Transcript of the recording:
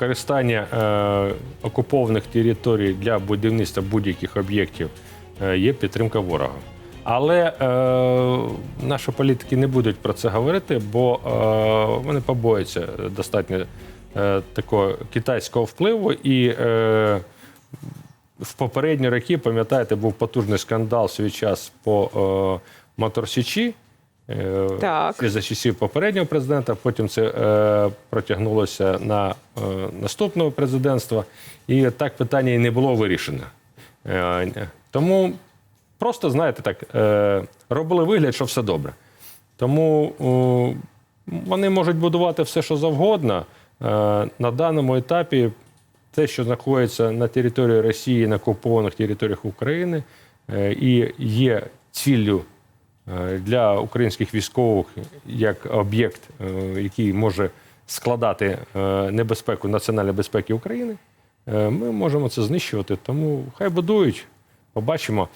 використання е, окупованих територій для будівництва будь-яких об'єктів е, є підтримка ворога. Але е, наші політики не будуть про це говорити, бо е, вони побоюються достатньо е, такого китайського впливу і. Е, в попередні роки, пам'ятаєте, був потужний скандал свій час по е, Моторсічі. Е, Так. за часів попереднього президента, потім це е, протягнулося на е, наступного президентства, і так питання і не було вирішено. Е, тому просто, знаєте, так, е, робили вигляд, що все добре. Тому вони можуть будувати все, що завгодно. Е, на даному етапі те, що знаходиться на території Росії, на окупованих територіях України, е, і є ціллю для українських військових як об'єкт, е, який може складати е, небезпеку національної безпеки України, е, ми можемо це знищувати. Тому хай будують, побачимо.